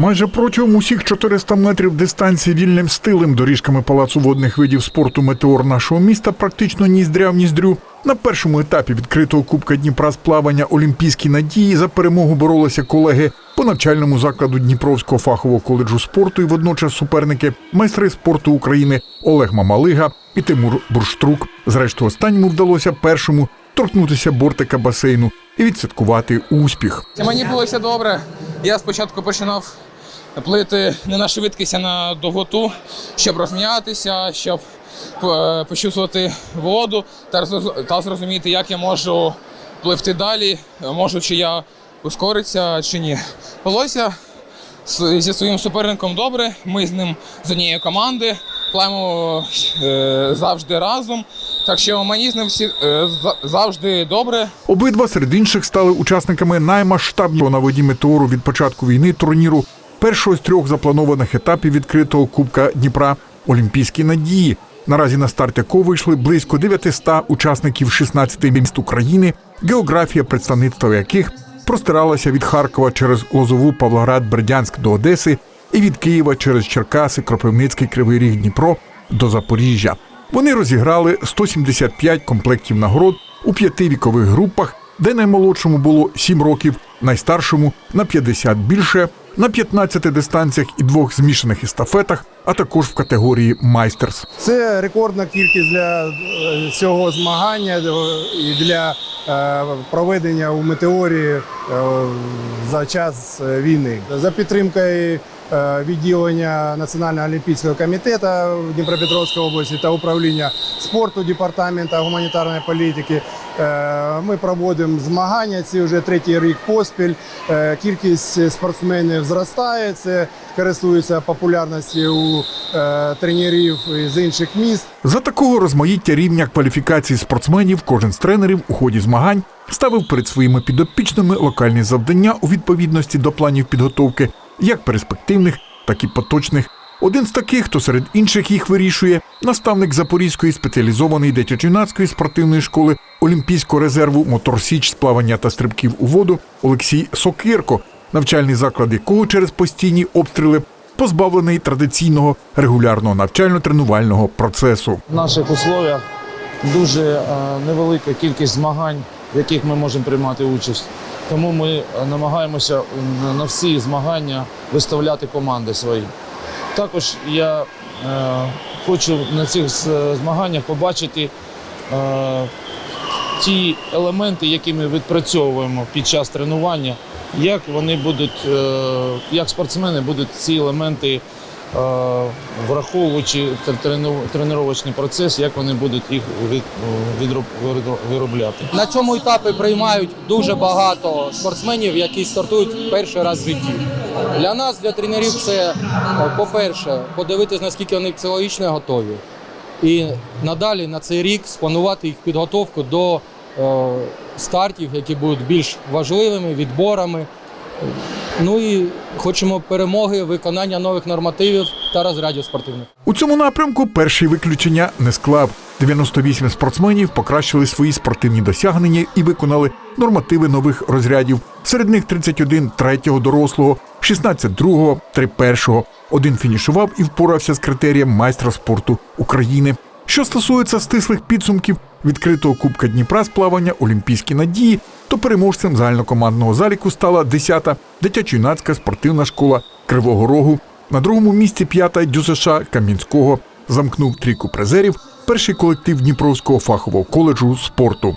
Майже протягом усіх 400 метрів дистанції вільним стилем доріжками палацу водних видів спорту Метеор нашого міста практично ніздря в ніздрю. На першому етапі відкритого Кубка Дніпра з плавання Олімпійські надії за перемогу боролися колеги по навчальному закладу Дніпровського фахового коледжу спорту і водночас суперники майстри спорту України Олег Мамалига і Тимур Бурштрук. Зрештою, останньому вдалося першому торкнутися бортика басейну і відсвяткувати успіх. Мені було все добре. Я спочатку починав плити не на швидкість, а на довготу, щоб розм'ятися, щоб е, почувствувати воду та роз- зрозуміти, як я можу пливти далі, можу чи я ускоритися чи ні. Волося зі своїм суперником добре. Ми з ним з однієї команди плаємо е, завжди разом. Так що мені з ним всі е, завжди добре. Обидва серед інших стали учасниками наймасштабнішого на воді метеору від початку війни турніру першого з трьох запланованих етапів відкритого Кубка Дніпра Олімпійські надії. Наразі на старт якого вийшли близько 900 учасників 16 міст України, географія представництва яких простиралася від Харкова через Лозову, Павлоград, Бердянськ до Одеси і від Києва через Черкаси, Кропивницький, Кривий Ріг, Дніпро до Запоріжжя. Вони розіграли 175 комплектів нагород у п'яти вікових групах, де наймолодшому було 7 років, найстаршому на 50 більше, на 15 дистанціях і двох змішаних естафетах, а також в категорії майстерс. Це рекордна кількість для е, цього змагання е, і для е, проведення у метеорі за час війни. За підтримкою відділення Національного олімпійського комітету в Дніпропетровській області та управління спорту департамента гуманітарної політики. е, Ми проводимо змагання. Це вже третій рік поспіль. Е, Кількість спортсменів зростає. Це користується популярністю у е, тренерів з інших міст. За такого розмаїття рівня кваліфікації спортсменів кожен з тренерів у ході змагань ставив перед своїми підопічними локальні завдання у відповідності до планів підготовки, як перспективних, так і поточних. Один з таких, хто серед інших їх вирішує, наставник Запорізької спеціалізованої дитячо-юнацької спортивної школи Олімпійського резерву Моторсіч з плавання та стрибків у воду Олексій Сокирко, навчальний заклад якого через постійні обстріли позбавлений традиційного регулярного навчально-тренувального процесу. В наших условиях дуже е, невелика кількість змагань, в яких ми можемо приймати участь. Тому ми е, намагаємося на- всі змагання виставляти команди свої. Також я е, хочу на цих змаганнях побачити е, ті елементи, які ми відпрацьовуємо під час тренування, як вони будуть, е, як спортсмени будуть ці елементи, е, враховуючи тр- трену- тренувальний процес, як вони будуть їх виробляти. На цьому етапі приймають дуже багато спортсменів, які стартують перший раз в житті. Для нас, для тренерів, це, е, по-перше, подивитись, наскільки вони психологічно готові. І надалі на цей рік спланувати їх підготовку до е, стартів, які будуть більш важливими, відборами. Ну і хочемо перемоги, виконання нових нормативів та розрядів спортивних. У цьому напрямку перший виключення не склав. 98 спортсменів покращили свої спортивні досягнення і виконали нормативи нових розрядів. Серед них 31 третього дорослого, 16 другого, 3 першого. Один фінішував і впорався з критерієм майстра спорту України. Що стосується стислих підсумків відкритого Кубка Дніпра з плавання Олімпійські надії, то переможцем загальнокомандного заліку стала 10-та дитячо-юнацька спортивна школа Кривого Рогу. На другому місці п'ята ДЮСШ Кам'янського замкнув трійку призерів перший колектив Дніпровського фахового коледжу спорту.